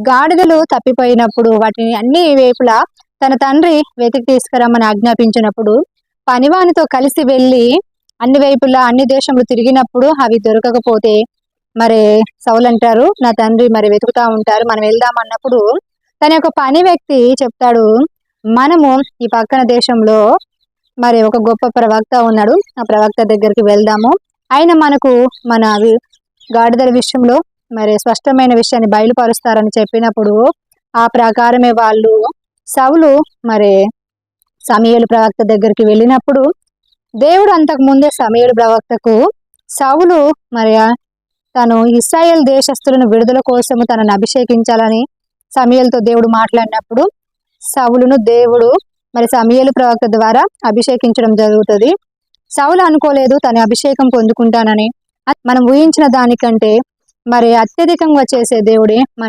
గాడిదలు తప్పిపోయినప్పుడు వాటిని అన్ని వైపులా తన తండ్రి వెతికి తీసుకురమ్మని ఆజ్ఞాపించినప్పుడు పనివానితో కలిసి వెళ్ళి అన్ని వైపులా అన్ని దేశంలో తిరిగినప్పుడు అవి దొరకకపోతే మరి సౌలంటారు నా తండ్రి మరి వెతుకుతా ఉంటారు మనం వెళ్దాం అన్నప్పుడు తన యొక్క పని వ్యక్తి చెప్తాడు మనము ఈ పక్కన దేశంలో మరి ఒక గొప్ప ప్రవక్త ఉన్నాడు ఆ ప్రవక్త దగ్గరికి వెళ్దాము ఆయన మనకు మన గాడిదల విషయంలో మరి స్పష్టమైన విషయాన్ని బయలుపరుస్తారని చెప్పినప్పుడు ఆ ప్రకారమే వాళ్ళు సవులు మరి సమయలు ప్రవక్త దగ్గరికి వెళ్ళినప్పుడు దేవుడు అంతకు ముందే సమయలు ప్రవక్తకు సవులు మరి తను ఇస్రాయేల్ దేశస్తులను విడుదల కోసము తనను అభిషేకించాలని సమయలతో దేవుడు మాట్లాడినప్పుడు సవులను దేవుడు మరి సమయలు ప్రవక్త ద్వారా అభిషేకించడం జరుగుతుంది. సవులు అనుకోలేదు తన అభిషేకం పొందుకుంటానని. మనం ఊహించిన దానికంటే మరి అత్యధికంగా చేసే దేవుడే మన